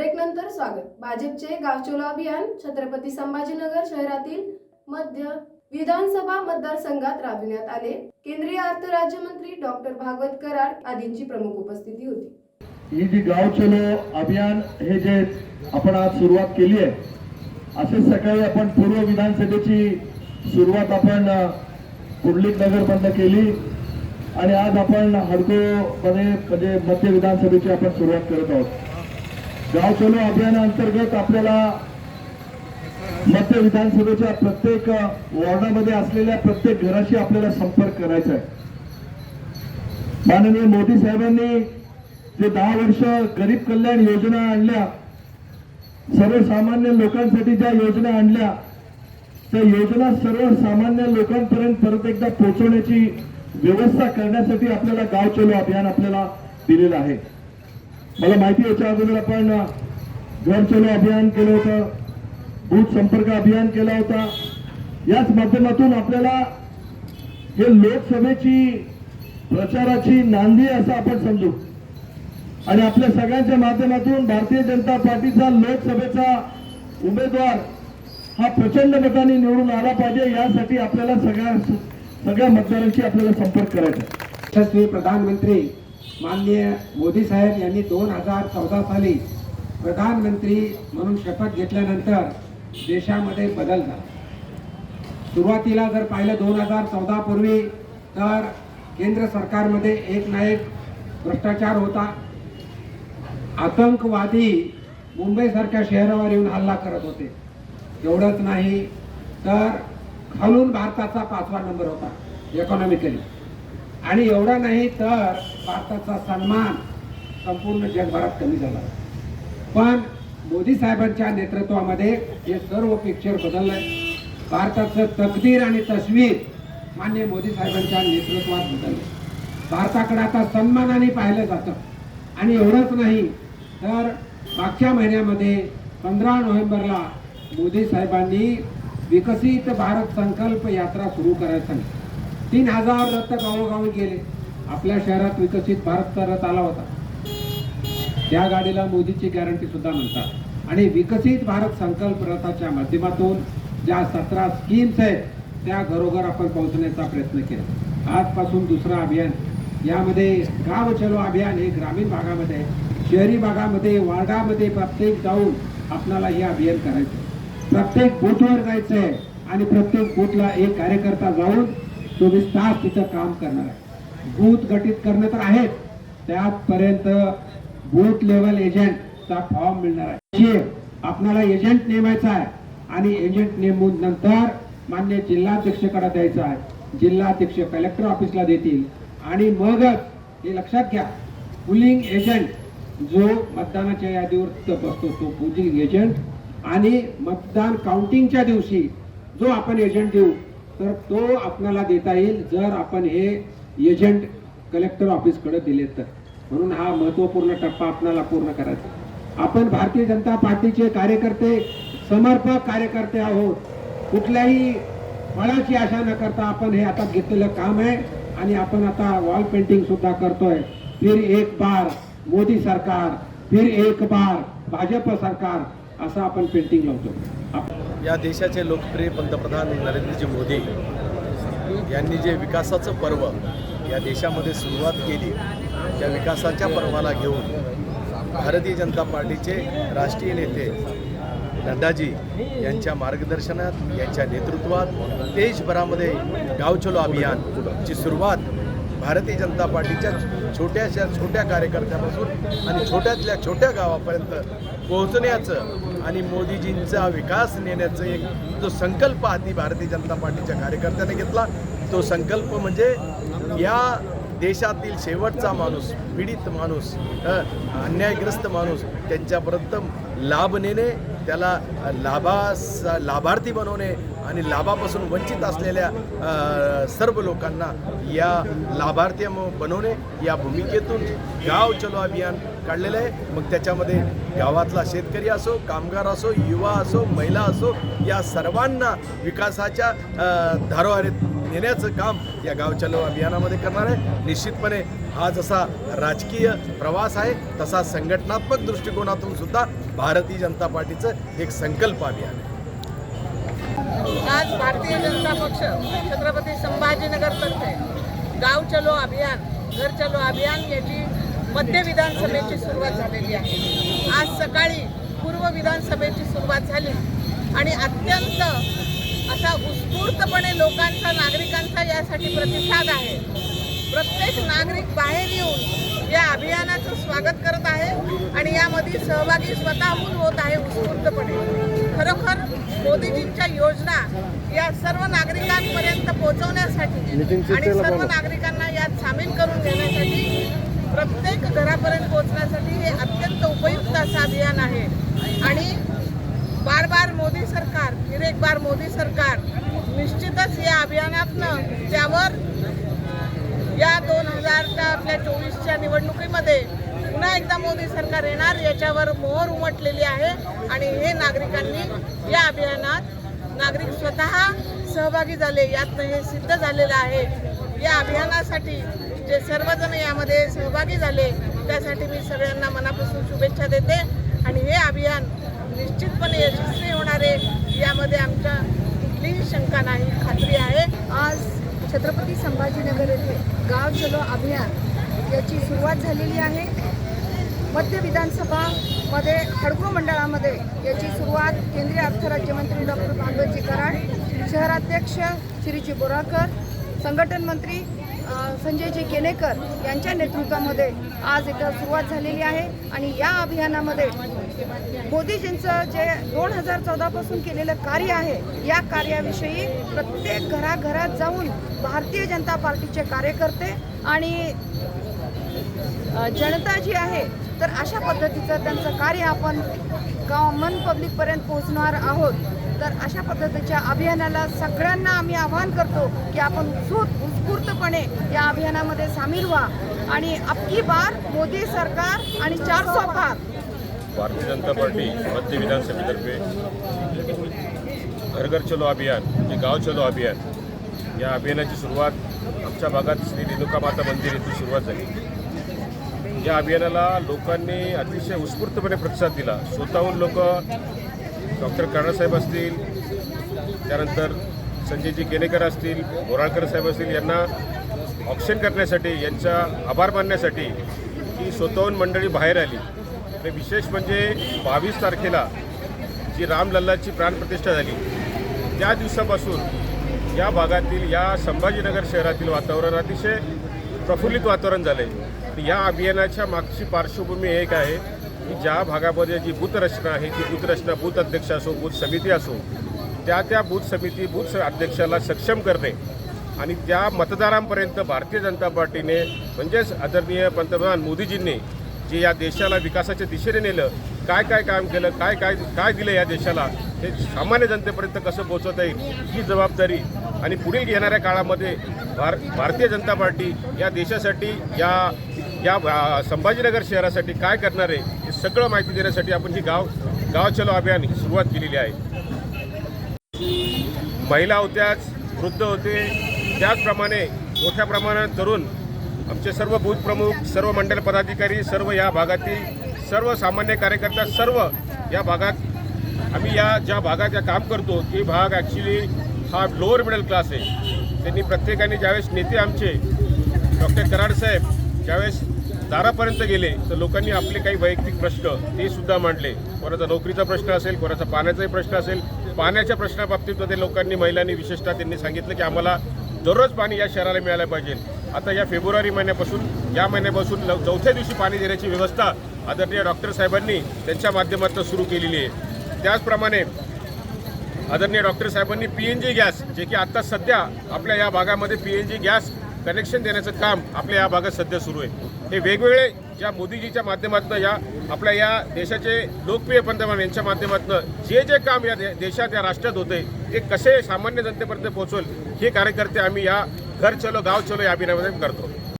Break नंतर स्वागत. भाजपचे गावचोलो अभियान छत्रपती संभाजीनगर शहरातील मध्य विधानसभा मतदारसंघात राबविण्यात आले. केंद्रीय अर्थ राज्यमंत्री डॉक्टर भागवत कराड आदींची प्रमुख उपस्थिती होती. ही जी गाव चलो अभियान हे जे आपण आज सुरुवात केली आहे असे सकाळी आपण पूर्व विधानसभेची सुरुवात आपण कुंडलिक नगर नगरमधनं केली. आणि आज आपण हडको मध्ये म्हणजे मध्य विधानसभेची आपण सुरुवात करत आहोत. गाव चलो अभियानाअंतर्गत आपल्याला मध्य विधानसभेच्या प्रत्येक वॉर्डामध्ये असलेल्या प्रत्येक घराशी आपल्याला संपर्क करायचा आहे. माननीय मोदी साहेबांनी जे दहा वर्ष गरीब कल्याण योजना आणल्या सर्वसामान्य लोकांसाठी ज्या योजना आणल्या त्या योजना सर्वसामान्य लोकांपर्यंत परत एकदा पोहोचवण्याची व्यवस्था करण्यासाठी आपल्याला गाव चलो अभियान आपल्याला दिलेलं आहे. मला माहिती याच्या अगोदर आपण घर चलो अभियान केलं होतं बूथ संपर्क अभियान केला होता. याच माध्यमातून आपल्याला हे लोकसभेची प्रचाराची नांदी असं आपण समजू. आणि आपल्या सगळ्यांच्या माध्यमातून भारतीय जनता पार्टीचा लोकसभेचा उमेदवार हा प्रचंड मताने निवडून आला पाहिजे यासाठी आपल्याला सगळ्या सगळ्या मतदारांशी आपल्याला संपर्क करायचा यशस्वी प्रधानमंत्री माननीय मोदी साहेब यांनी दोन हजार चौदा साली प्रधानमंत्री म्हणून शपथ घेतल्यानंतर देशामध्ये बदल झाला. सुरुवातीला जर पाहिलं दोन हजार चौदा पूर्वी तर केंद्र सरकारमध्ये एक ना एक भ्रष्टाचार होता. आतंकवादी मुंबईसारख्या शहरावर येऊन हल्ला करत होते. एवढंच नाही तर खालून भारताचा पाचवा नंबर होता इकॉनॉमिकली आणि एवढा नाही तर भारताचा सन्मान संपूर्ण जगभरात कमी झाला. पण मोदी साहेबांच्या नेतृत्वामध्ये हे सर्व पिक्चर बदललंय. भारताचं तकदीर आणि तस्वीर मान्य मोदी साहेबांच्या नेतृत्वात बदलले भारताकडे आता सन्मानाने पाहिलं जातं. आणि एवढंच नाही तर मागच्या महिन्यामध्ये पंधरा नोव्हेंबरला मोदी साहेबांनी विकसित भारत संकल्प यात्रा सुरू करायला सांगितली. तीन हजार रथ गावोगावी गेले. आपल्या शहरात विकसित भारतचा रथ आला होता. त्या गाडीला मोदीची गॅरंटी सुद्धा म्हणतात. आणि विकसित भारत संकल्प रथाच्या माध्यमातून ज्या सतरा स्कीम्स आहेत त्या घरोघर आपण पोहोचण्याचा प्रयत्न केला. आजपासून दुसरं अभियान. यामध्ये गाव चलो अभियान हे ग्रामीण भागामध्ये आहे. शहरी भागामध्ये वार्डामध्ये प्रत्येक जाऊन आपणाला हे अभियान करायचं प्रत्येक बूथवर जायचं आहे आणि प्रत्येक बूथला एक कार्यकर्ता जाऊन चोवीस तास तिचं काम करणार आहे. बूथ गठीत करणं तर आहेत त्यापर्यंत बूथ लेवल एजंटचा फॉर्म मिळणार आहे. जे आपल्याला एजंट नेमायचा आहे आणि एजंट नेमून नंतर मान्य जिल्हाध्यक्षकडे द्यायचा आहे. जिल्हाध्यक्ष कलेक्टर ऑफिसला देतील. आणि मगच हे लक्षात घ्या पुलिंग एजंट जो मतदानाच्या यादीवर बसतो तो पुलिंग एजंट आणि मतदान काउंटिंगच्या दिवशी जो आपण एजंट देऊ तर तो आपल्याला देता येईल जर आपण हे एजंट कलेक्टर ऑफिसकडे दिले तर. म्हणून हा महत्त्वपूर्ण टप्पा आपल्याला पूर्ण करायचा. आपण भारतीय जनता पार्टीचे कार्यकर्ते समर्पक कार्यकर्ते आहोत. कुठल्याही फळाची आशा न करता आपण हे आता घेतलेलं काम आहे आणि आपण आता वॉल पेंटिंग सुद्धा करतोय. फिर एक बार मोदी सरकार फिर एक बार भाजप सरकार असं आपण पेंटिंग लावतो. या देशाचे लोकप्रिय पंतप्रधान नरेंद्रजी मोदी यांनी जे विकासाचं पर्व या देशामध्ये सुरुवात केली त्या विकासाच्या पर्वाला घेऊन भारतीय जनता पार्टीचे राष्ट्रीय नेते नड्डाजी यांच्या मार्गदर्शनात यांच्या नेतृत्वात देशभरामध्ये गाव चलो अभियानची सुरुवात भारतीय जनता पार्टीच्या छोट्याशा छोट्या कार्यकर्त्यापासून आणि छोट्यातल्या छोट्या गावापर्यंत पोहोचण्याचं आणि मोदीजींचा विकास नेण्याचं एक जो संकल्प आधी भारतीय जनता पार्टीच्या कार्यकर्त्याने घेतला. तो संकल्प म्हणजे या देशातील शेवटचा माणूस पीडित माणूस अन्यायग्रस्त माणूस त्यांच्यापर्यंत लाभ नेणे त्याला लाभास लाभार्थी बनवणे आणि लाभापासून वंचित असलेल्या सर्व लोकांना या लाभार्थी बनवणे या भूमिकेतून गाव चलो अभियान काढलेलं आहे. मग त्याच्यामध्ये गावातला शेतकरी असो कामगार असो युवा असो महिला असो या सर्वांना विकासाच्या धारोहारीत नेण्याचं काम या गाव चलो अभियानामध्ये करणार आहे. निश्चितपणे हा जसा राजकीय प्रवास आहे तसा संघटनात्मक दृष्टिकोनातून सुद्धा भारतीय जनता पार्टीचं एक संकल्प अभियान आहे आज भारतीय जनता पक्ष छत्रपती संभाजीनगरतर्फे गाव चलो अभियान घर चलो अभियान याची मध्य विधानसभेची सुरुवात झालेली आहे. आज सकाळी पूर्व विधानसभेची सुरुवात झाली. आणि अत्यंत असा उत्स्फूर्तपणे लोकांचा नागरिकांचा यासाठी प्रतिसाद आहे. प्रत्येक नागरिक बाहेर येऊन या अभियानाचं स्वागत करत आहे आणि यामध्ये सहभागी स्वतःहून होत आहे उत्स्फूर्तपणे. खरोखर मोदीजींच्या योजना या सर्व नागरिकांपर्यंत पोहोचवण्यासाठी आणि सर्व नागरिकांना यात सामील करून घेण्यासाठी प्रत्येक घरापर्यंत पोहोचण्यासाठी हे अत्यंत उपयुक्त असं अभियान आहे. आणि बार बार मोदी सरकार फिर एक बार मोदी सरकार निश्चितच या अभियानातनं त्यावर या दोन हजारच्या आपल्या चोवीसच्या निवडणुकीमध्ये पुन्हा एकदा मोदी सरकार येणार याच्यावर मोहर उमटलेली आहे. आणि हे नागरिकांनी या अभियानात नागरिक स्वतः सहभागी झाले यातनं हे सिद्ध झालेलं आहे. या अभियानासाठी जे सर्वजण यामध्ये सहभागी झाले त्यासाठी मी सगळ्यांना मनापासून शुभेच्छा देते. आणि हे अभियान निश्चितपणे यशस्वी होणार आहे. यामध्ये आमच्या कुठलीही शंका नाही खात्री आहे. आज छत्रपती संभाजीनगर येथे गाव चलो अभियान याची सुरुवात झालेली आहे. मध्य विधानसभामध्ये खडको मंडळामध्ये याची सुरुवात केंद्रीय अर्थ राज्यमंत्री डॉक्टर भागवतजी कराड शहराध्यक्ष श्रीजी बोराकर संघटन मंत्री संजयजी केनेकर यांच्या नेतृत्वामध्ये आज इथं सुरुवात झालेली आहे आणि या अभियानामध्ये मोदीजींचं जे दोन हजार चौदापासून केलेलं कार्य आहे या कार्याविषयी प्रत्येक घराघरात जाऊन भारतीय जनता पार्टीचे कार्यकर्ते आणि जनता जी आहे तर अशा पद्धतीचं त्यांचं कार्य आपण कॉमन पब्लिकपर्यंत पोहोचणार आहोत. तर अशा पद्धतीच्या अभियानाला सगळ्यांना आम्ही आवाहन करतो की आपण उत्सुक उत्स्फूर्तपणे या अभियानामध्ये सामील व्हा. आणि अबकी बार मोदी सरकार आणि चार सौ पार भारतीय जनता पार्टी मध्य विधानसभेतर्फे घर घर चलो अभियान म्हणजे गाव चलो अभियान या अभियानाची सुरुवात आमच्या भागात श्री रेणुका माता मंदिर येथून सुरुवात झाली. या अभियानाला लोकांनी अतिशय उत्स्फूर्तपणे प्रतिसाद दिला. स्वतःहून लोक डॉक्टर कर्णसाहेब असतील त्यानंतर संजयजी केनेकर असतील बोराळकर साहेब असतील यांना ऑप्शन करण्यासाठी यांचा आभार मानण्यासाठी ही स्वतःहून मंडळी बाहेर आली. आणि विशेष म्हणजे बावीस तारखेला जी रामलल्लाची प्राणप्रतिष्ठा झाली त्या दिवसापासून या भागातील या संभाजीनगर शहरातील वातावरण अतिशय प्रफुल्लित वातावरण झालं आहे या अभियानाच्या मागची पार्श्वभूमी एक आहे. की ज्या भागामध्ये जी बूथरचना आहे ती बूथरचना बूथ अध्यक्ष असो बूथ समिती असो त्या त्या बूथ समिती बूथ अध्यक्षाला सक्षम करणे आणि त्या मतदारांपर्यंत भारतीय जनता पार्टीने म्हणजेच आदरणीय पंतप्रधान मोदीजींनी जे या देशाला विकासाच्या दिशेने नेलं काय काय काम केलं काय काय काय दिलं या देशाला हे सामान्य जनतेपर्यंत कसं पोहोचवता येईल ही जबाबदारी आणि पुढील येणाऱ्या काळामध्ये भार भारतीय जनता पार्टी या देशासाठी या या संभाजीनगर शहरासाठी काय करणार आहे हे सगळं माहिती देण्यासाठी आपण ही गाव गाव चलो अभियान सुरुवात केलेली आहे. महिला होत्याच वृद्ध होते त्याचप्रमाणे मोठ्या प्रमाणात तरुण आमचे सर्व बूथ प्रमुख सर्व मंडल पदाधिकारी सर्व या भागातील सर्व सामान्य कार्यकर्ता सर्व या भागात आम्ही या ज्या भागात या काम करतो ते भाग ॲक्च्युली हा लोअर मिडल क्लास आहे. त्यांनी प्रत्येकाने ज्यावेळेस नेते आमचे डॉक्टर कराड साहेब ज्यावेळेस दारापर्यंत गेले तर लोकांनी आपले काही वैयक्तिक प्रश्न ते सुद्धा मांडले. कोणाचा नोकरीचा प्रश्न असेल कोणाचा पाण्याचाही प्रश्न असेल पाण्याच्या प्रश्नाबाबतीत लोकांनी महिलांनी विशेषतः त्यांनी सांगितलं की आम्हाला दररोज पाणी या शहराला मिळालं पाहिजे. आता या फेब्रुवारी महिन्यापासून या महिन्यापासून लव- चौथ्या दिवशी पाणी देण्याची व्यवस्था आदरणीय डॉक्टर साहेबांनी त्यांच्या माध्यमातून सुरू केलेली आहे. त्याचप्रमाणे आदरणीय डॉक्टर साहेबांनी पी एन जी गॅस जे की आत्ता सध्या आपल्या या भागामध्ये P N G gas connection देण्याचं काम आपल्या या भागात सध्या सुरू आहे. हे वेगवेगळे ज्या मोदीजीच्या माध्यमातून या आपल्या या देशाचे लोकप्रिय पंतप्रधान यांच्या माध्यमातून जे जे काम या दे- देशात या राष्ट्रात होते ते कसे सामान्य जनतेपर्यंत पोहोचवेल हे कार्यकर्ते आम्ही या घर चलो गाव चलो या अभियानामध्ये करतो.